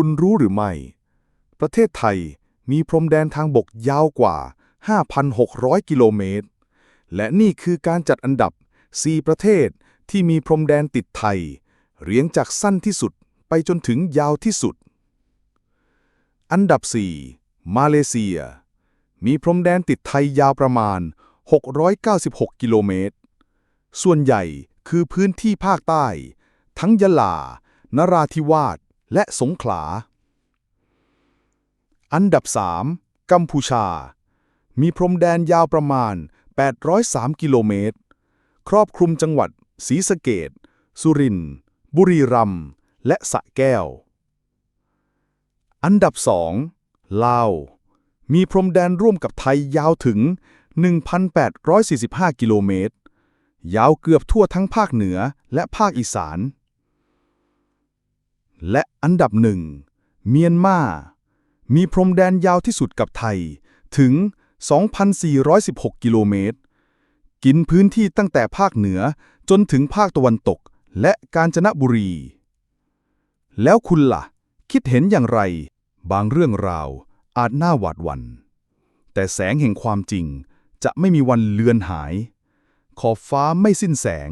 คุณรู้หรือไม่ ประเทศไทยมีพรมแดนทางบกยาวกว่า 5,600 กิโลเมตร และนี่คือการจัดอันดับ 4 ประเทศที่มีพรมแดนติดไทย เรียงจากสั้นที่สุดไปจนถึงยาวที่สุด อันดับ 4 มาเลเซีย มีพรมแดนติดไทยยาวประมาณ 696 กิโลเมตร ส่วนใหญ่คือพื้นที่ภาคใต้ ทั้งยะลา นราธิวาส และสงขลา อันดับ 3 กัมพูชา มีพรมแดนยาวประมาณ 803 กิโลเมตร ครอบคลุมจังหวัดศรีสะเกษสุรินทร์ บุรีรัมย์ และสระแก้ว อันดับ 2 ลาว มีพรมแดนร่วมกับไทยยาวถึง 1,845 กิโลเมตร ยาวเกือบทั่วทั้งภาคเหนือและภาคอีสาน และอันดับหนึ่งเมียนมา มีพรมแดนยาวที่สุดกับไทยถึง 2,416 กิโลเมตร กินพื้นที่ตั้งแต่ภาคเหนือจนถึงภาคตะวันตกและกาญจนบุรี แล้วคุณล่ะ คิดเห็นอย่างไร บางเรื่องราวอาจน่าหวาดหวัน่นแต่แสงแห่งความจริงจะไม่มีวันเลือนหาย ขอบฟ้าไม่สิ้นแสง